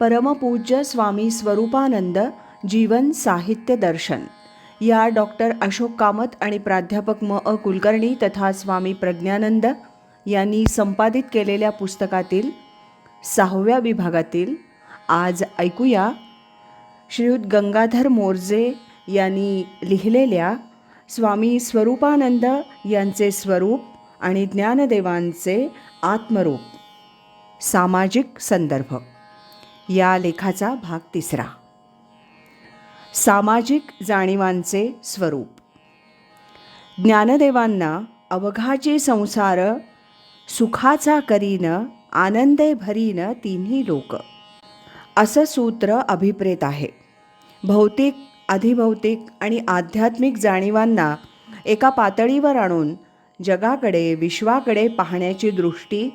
परमपूज्य स्वामी स्वरूपानंद जीवन साहित्य दर्शन. या डॉक्टर अशोक कामत आणि प्राध्यापक म. अ. कुलकर्णी तथा स्वामी प्रज्ञानंद यांनी संपादित केलेल्या पुस्तकातील सहाव्या विभागातील आज ऐकूया. श्रीयुत गंगाधर मोर्जे यांनी लिहिलेल्या स्वामी स्वरूपानंद यांचे स्वरूप आणि ज्ञानदेवांचे आत्मरूप. सामाजिक संदर्भ. या लेखाचा भाग तिसरा. सामाजिक जाणीवांचे स्वरूप. ज्ञानदेवांना अवघाची संसार सुखाचा करीन आनंदे भरीन तिन्ही लोक. असं सूत्र अभिप्रेत आहे. भौतिक अधिभौतिक आणि आध्यात्मिक जाणीवांना एका पातळीवर आणून जगाकडे विश्वाकडे पाहण्याची दृष्टी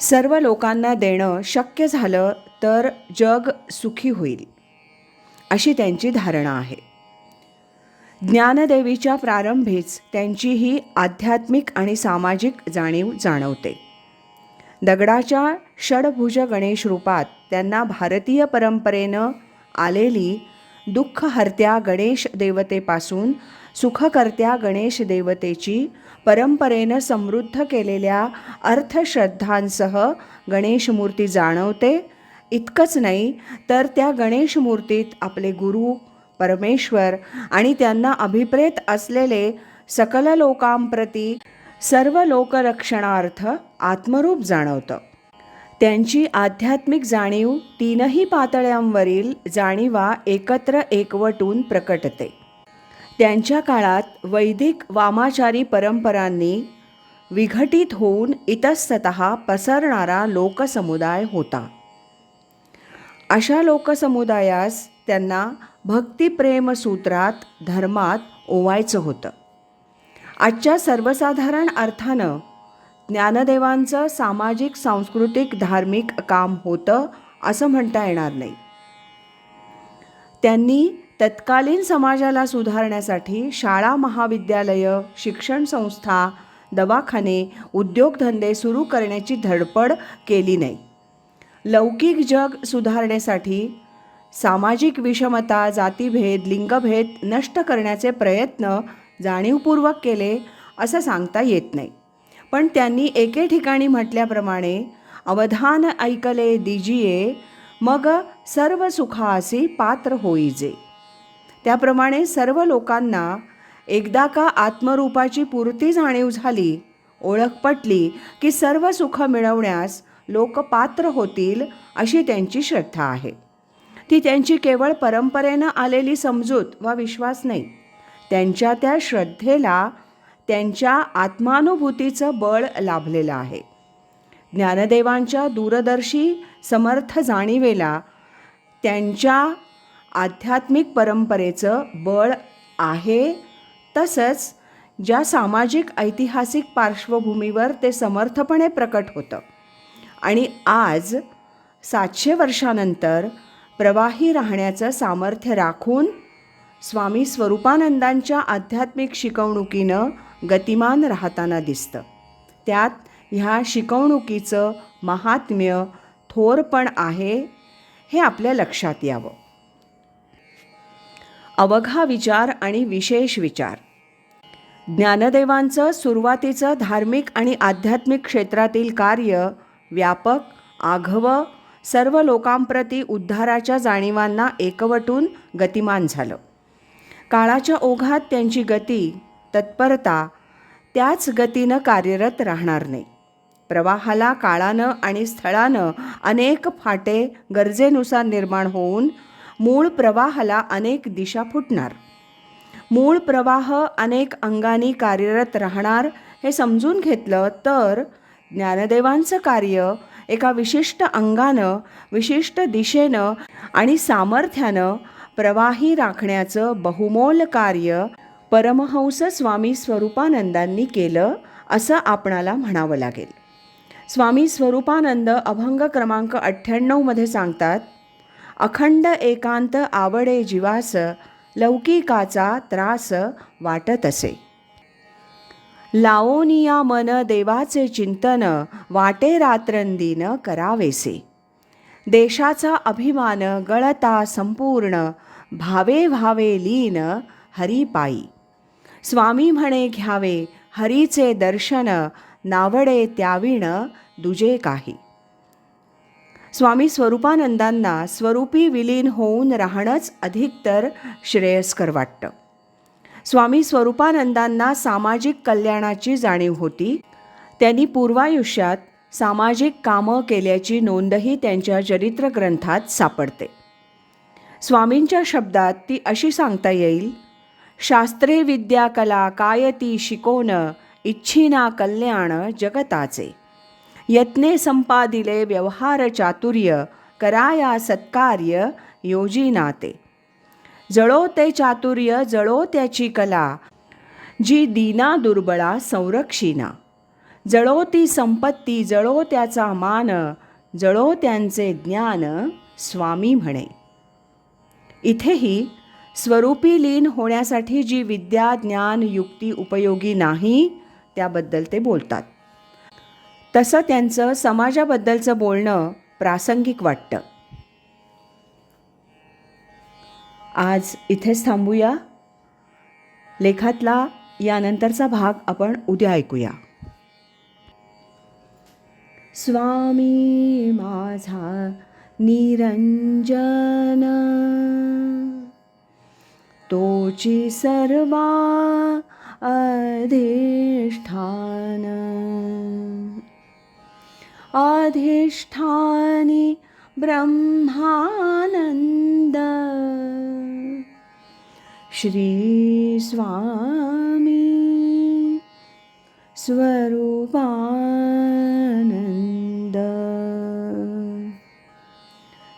सर्व लोकांना देणं शक्य झालं तर जग सुखी होईल अशी त्यांची धारणा आहे. ज्ञानदेवीच्या प्रारंभीच त्यांची ही आध्यात्मिक आणि सामाजिक जाणीव जाणवते. दगडाच्या षडभुज गणेश रूपात त्यांना भारतीय परंपरेनं आलेली दुःखहर्त्या गणेश देवतेपासून सुखकर्त्या गणेश देवतेची परंपरेनं समृद्ध केलेल्या अर्थश्रद्धांसह गणेशमूर्ती जाणवते. इतकंच नाही तर त्या गणेशमूर्तीत आपले गुरु परमेश्वर आणि त्यांना अभिप्रेत असलेले सकल लोकांप्रती सर्व लोकरक्षणार्थ आत्मरूप जाणवतं. त्यांची आध्यात्मिक जाणीव तीनही पातळ्यांवरील जाणीवा एकत्र एकवटून प्रकटते. त्यांच्या काळात वैदिक वामाचारी परंपरांनी विघटित होऊन इतस्तत पसरणारा लोकसमुदाय होता. अशा लोकसमुदायास त्यांना भक्तिप्रेम सूत्रात धर्मात ओवायचं होतं. आजच्या सर्वसाधारण अर्थानं ज्ञानदेवांचं सामाजिक सांस्कृतिक धार्मिक काम होतं असं म्हणता येणार नाही. त्यांनी तत्कालीन समाजाला सुधारण्यासाठी शाळा महाविद्यालयं शिक्षण संस्था दवाखाने उद्योगधंदे सुरू करण्याची धडपड केली नाही. लौकिक जग सुधारण्यासाठी सामाजिक विषमता जातीभेद लिंगभेद नष्ट करण्याचे प्रयत्न जाणीवपूर्वक केले असं सांगता येत नाही. पण त्यांनी एके ठिकाणी म्हटल्याप्रमाणे अवधान ऐकले दिजिये मग सर्व सुखासी पात्र होईजे त्याप्रमाणे सर्व लोकांना एकदा का आत्मरूपाची पूर्ती जाणीव झाली ओळख पटली की सर्व सुख मिळवण्यास लोक पात्र होतील अशी त्यांची श्रद्धा आहे. ती त्यांची केवळ परंपरेनं आलेली समजूत वा विश्वास नाही. त्यांच्या त्या श्रद्धेला त्यांच्या आत्मानुभूतीचं बळ लाभलेलं आहे. ज्ञानदेवांच्या दूरदर्शी समर्थ जाणीवेला त्यांच्या आध्यात्मिक परंपरेचं बळ आहे. तसंच ज्या सामाजिक ऐतिहासिक पार्श्वभूमीवर ते समर्थपणे प्रकट होतं. आणि आज सातशे वर्षानंतर प्रवाही राहण्याचं सामर्थ्य राखून स्वामी स्वरूपानंदांच्या आध्यात्मिक शिकवणुकीनं गतिमान राहताना दिसतं. त्यात ह्या शिकवणुकीचं महात्म्य थोरपण आहे हे आपल्या लक्षात यावं. अवघा विचार आणि विशेष विचार. ज्ञानदेवांचं सुरुवातीचं धार्मिक आणि आध्यात्मिक क्षेत्रातील कार्य व्यापक आघव सर्व लोकांप्रती उद्धाराच्या जाणीवांना एकवटून गतिमान झालं. काळाच्या ओघात त्यांची गती तत्परता त्याच गतीनं कार्यरत राहणार नाही. प्रवाहाला काळानं आणि स्थळानं अनेक फाटे गरजेनुसार निर्माण होऊन मूळ प्रवाहाला अनेक दिशा फुटणार. मूळ प्रवाह अनेक अंगांनी कार्यरत राहणार हे समजून घेतलं तर ज्ञानदेवांचं कार्य एका विशिष्ट अंगानं विशिष्ट दिशेनं आणि सामर्थ्यानं प्रवाही राखण्याचं बहुमोल कार्य परमहंस स्वामी स्वरूपानंदांनी केलं असं आपणाला म्हणावं लागेल. स्वामी स्वरूपानंद अभंग क्रमांक अठ्ठ्याण्णवमध्ये सांगतात अखंड एकांत आवडे जीवास लौकिकाचा त्रास वाटत असे. लावोनिया मन देवाचे चिंतन वाटे रात्रंदीन करावेसे. देशाचा अभिमान गळता संपूर्ण भावे भावे लीन हरिपायी. स्वामी म्हणे घ्यावे हरीचे दर्शन नावडे त्याविण दुजे काही. स्वामी स्वरूपानंदांना स्वरूपी विलीन होऊन राहणंच अधिकतर श्रेयस्कर वाटतं. स्वामी स्वरूपानंदांना सामाजिक कल्याणाची जाणीव होती. त्यांनी पूर्वायुष्यात सामाजिक कामं केल्याची नोंदही त्यांच्या चरित्र ग्रंथात सापडते. स्वामींच्या शब्दात ती अशी सांगता येईल शास्त्रे विद्या कला काय ती शिकोन इच्छिना कल्याण जगताचे. यत्ने संपादिले व्यवहार चातुर्य कराया सत्कार्य योजिनाते। जळो ते चातुर्य जळो त्याची कला जी दीना दुर्बळा संरक्षिना जळो ती संपत्ती जळो त्याचा मान जळो त्यांचे ज्ञान स्वामी म्हणे। इथेही स्वरूपी लीन होण्यासाठी जी विद्या ज्ञान युक्ती उपयोगी नाही त्याबद्दल ते बोलतात। तसं त्यांचं समाजाबद्दलचं बोलणं प्रासंगिक वाटतं. आज इथेच थांबूया. लेखातला यानंतरचा भाग आपण उद्या ऐकूया. स्वामी माझा निरंजन तोची सर्वा अधिष्ठान. अधिष्ठानि ब्रह्मानन्द। श्रीस्वामी स्वरूपानन्द।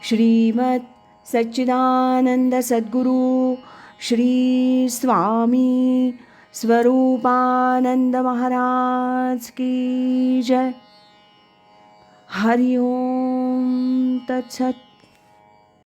श्रीमत् सच्चिदानन्दसद्गुरु श्रीमत्सच्चिदानन्दसद्गुरुश्रीस्वामी स्वरूपानन्दमहाराज जय। हरि ओम तत्सत